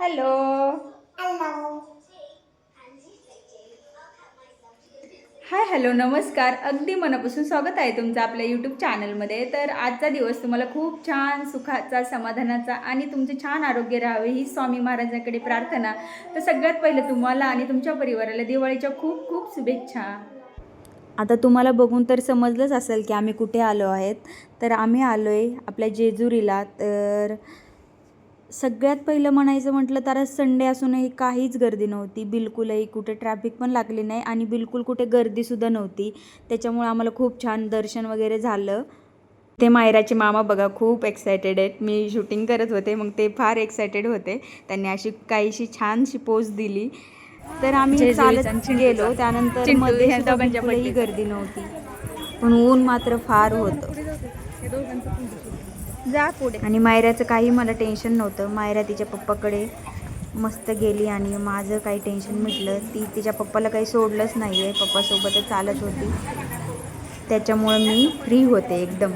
Hello. Hi hello नमस्कार. अगदी मनापासून स्वागत आहे तुमचं आपल्या यूट्यूब चॅनलमध्ये तर आजचा दिवस तुम्हाला खूप छान सुखाचा समाधानाचा आणि तुमचे छान आरोग्य राहावे ही स्वामी महाराजांकडे प्रार्थना. तर सगळ्यात पहिलं तुम्हाला आणि तुमच्या परिवाराला दिवाळीच्या खूप खूप शुभेच्छा. आता तुम्हाला बघून तर समजलंच असेल की आम्ही कुठे आलो आहेत. तर आम्ही आलो आहे आपल्या जेजुरीला. तर सगळ्यात पहिलं म्हणायचं म्हटलं तर आज संडे असूनही काहीच गर्दी नव्हती. बिलकुलही कुठे ट्रॅफिक पण लागली नाही आणि बिलकुल कुठे गर्दीसुद्धा नव्हती. त्याच्यामुळे आम्हाला खूप छान दर्शन वगैरे झालं. ते मायराचे मामा बघा खूप एक्सायटेड आहेत. मी शूटिंग करत होते मग ते फार एक्सायटेड होते. त्यांनी अशी काहीशी छानशी पोच दिली. तर आम्ही चालत गेलो. त्यानंतरमध्ये गर्दी नव्हती. पण ऊन मात्र फार होतं. जा पुढे. आणि मायऱ्याचं काही मला टेन्शन नव्हतं. मायरा तिच्या पप्पाकडे मस्त गेली आणि माझं काही टेन्शन मिटलं. ती तिच्या पप्पाला काही सोडलंच नाही आहे पप्पासोबतच चालत होती. त्याच्यामुळं मी फ्री होते एकदम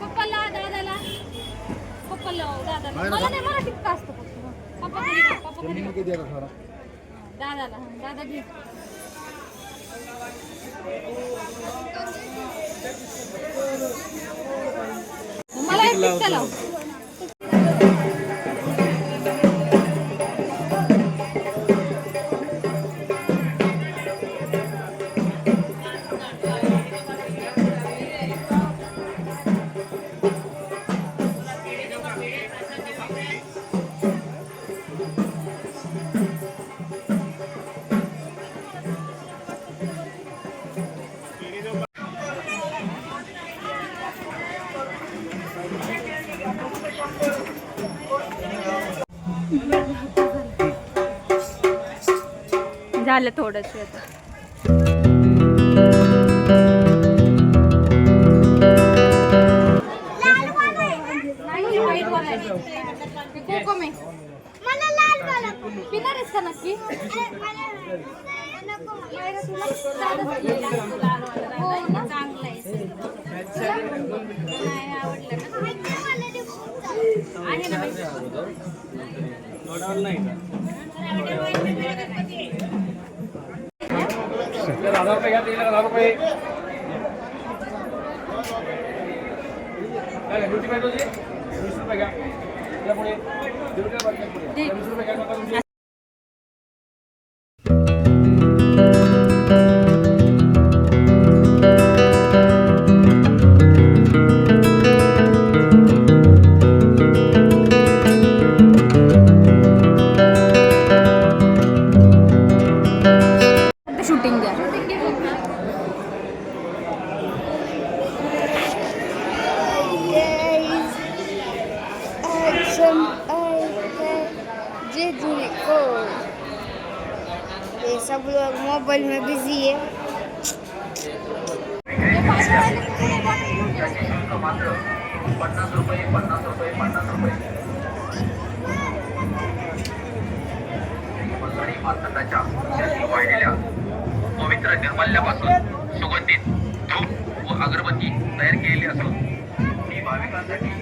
पप्पाला दादाला पप्पाला दादाला मला नाही मला टिक्का असतो फक्त. पप्पा कधी पप्पा कधी दादाला हं, दादा घे. मला एक टिक्का लाव. घे. हो ना. चांगला आहे. नाही आवडलं. ना आहे ना बाई. दहा रुपये घ्या तिला दहा रुपये घ्या? ड्युटी पाहिजे वीस रुपये घ्या तिला पुढे ड्युटी पाहिजे वीस रुपये घ्या ये सब लोग मोबाइल में बिज़ी है। पवित्र निर्मल्यापासून सुगंधित धूप व अगरबत्ती तयार केलेली असून ती भाविकांसाठी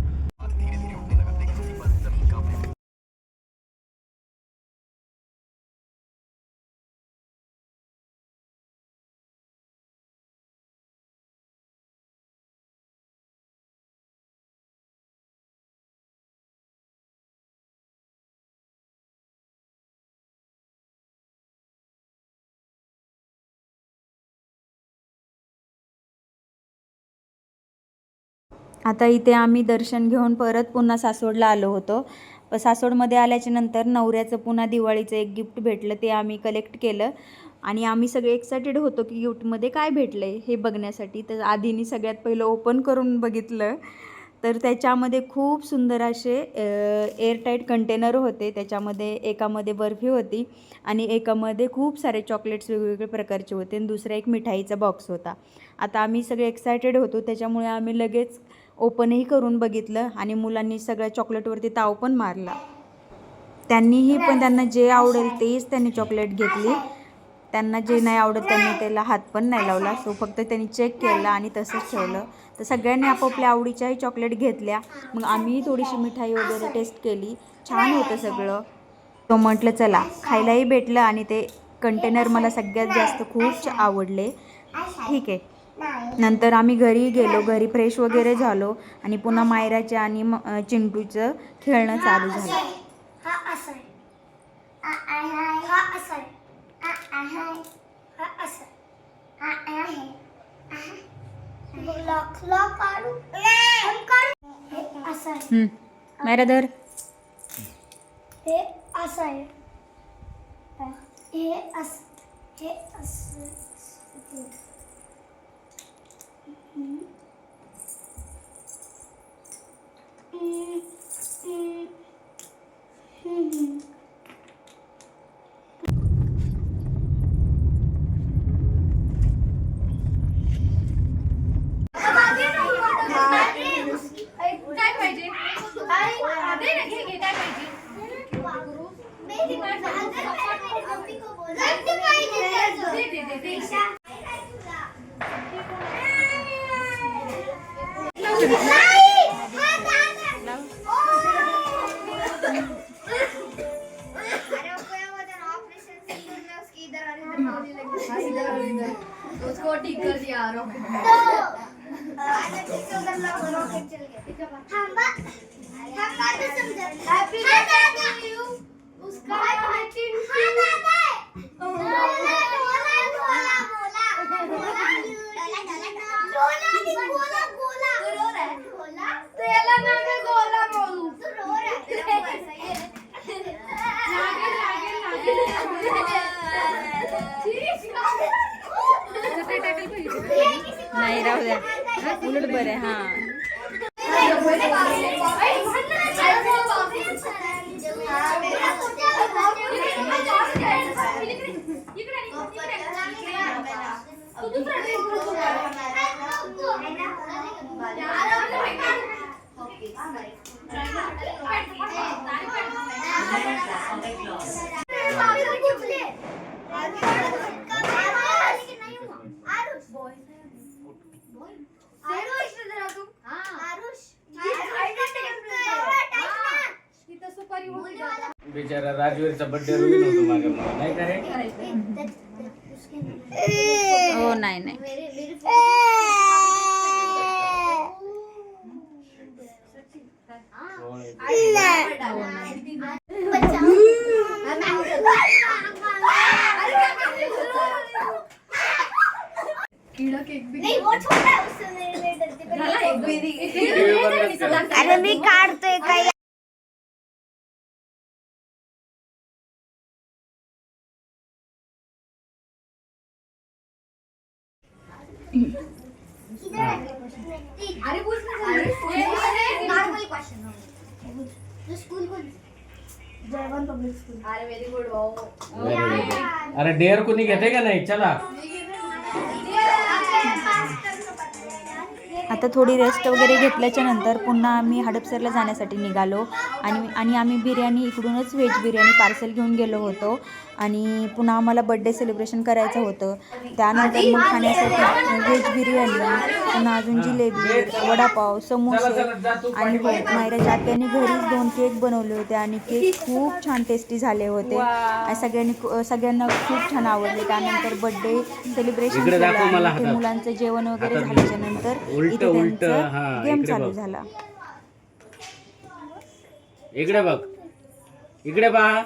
आता इथे आम्ही दर्शन घेऊन परत पुन्हा सासवडला आलो होतो. सासवडमध्ये आल्याच्यानंतर नवऱ्याचं पुन्हा दिवाळीचं एक गिफ्ट भेटलं ते आम्ही कलेक्ट केलं. आणि आम्ही सगळे एक्सायटेड होतो की गिफ्टमध्ये काय भेटलं आहे हे बघण्यासाठी. तर आधीनी सगळ्यात पहिलं ओपन करून बघितलं. तर त्याच्यामध्ये खूप सुंदर असे एअरटाईट कंटेनर होते. त्याच्यामध्ये एकामध्ये बर्फी होती आणि एकामध्ये खूप सारे चॉकलेट्स वेगवेगळे प्रकारचे होते. आणि दुसरा एक मिठाईचा बॉक्स होता. आता आम्ही सगळे एक्सायटेड होतो. त्याच्यामुळे आम्ही लगेच ओपनही करून बघितलं आणि मुलांनी सगळ्या चॉकलेटवरती ताव पण मारला. त्यांनीही पण त्यांना जे आवडेल तेच त्यांनी चॉकलेट घेतली. त्यांना जे नाही आवडत त्यांनी त्याला हात पण नाही लावला. सो फक्त त्यांनी चेक केला आणि तसंच ठेवलं. तर सगळ्यांनी आपापल्या आवडीच्याही चॉकलेट घेतल्या. मग आम्हीही थोडीशी मिठाई वगैरे टेस्ट केली. छान होतं सगळं. तो म्हटलं चला खायलाही भेटलं आणि ते कंटेनर मला सगळ्यात जास्त खूप आवडले. ठीक आहे. नंतर आम्ही घरी गेलो घरी फ्रेश वगैरे झालो आणि पुन्हा मायराच्या आणि चिंटूचं खेळणं चालू झालं. मायरा धर. हे असं आहे. हे. असं हे असं. 嗯。嗯。嗯。嗯。嗯。fucking उलट बरं आहे हां. बिचारा राजवीरचा बर्थडे रुईन होतो मागे मला नाही का रे? हो नाही नाही. अरे डेअर कोणी घेते का नाही? चला. आता थोडी रेस्ट वगैरे घेतल्याच्या नंतर पुन्हा आम्ही हडपसरला जाण्यासाठी निघालो आणि आणि आम्ही बिर्याणी इकडूनच व्हेज बिर्याणी पार्सल घेऊन गेलो होतो. आणि पुन्हा आम्हाला बड्डे सेलिब्रेशन करायचं होतं. त्यानंतर मग खाण्यासाठी व्हेज बिर्याणी पुन्हा अजून जिलेबी वडापाव समोसे आणि हो मायराच्या आत्याने घरीच दोन केक बनवले होते आणि केक खूप छान टेस्टी झाले होते. आणि सगळ्यांनी सगळ्यांना खूप छान आवडले. त्यानंतर बड्डे सेलिब्रेशन केलं. मुलांचं जेवण वगैरे झाल्याच्यानंतर इथे त्यांचं गेम चालू झाला. इकडे बघ. इकडे बघ.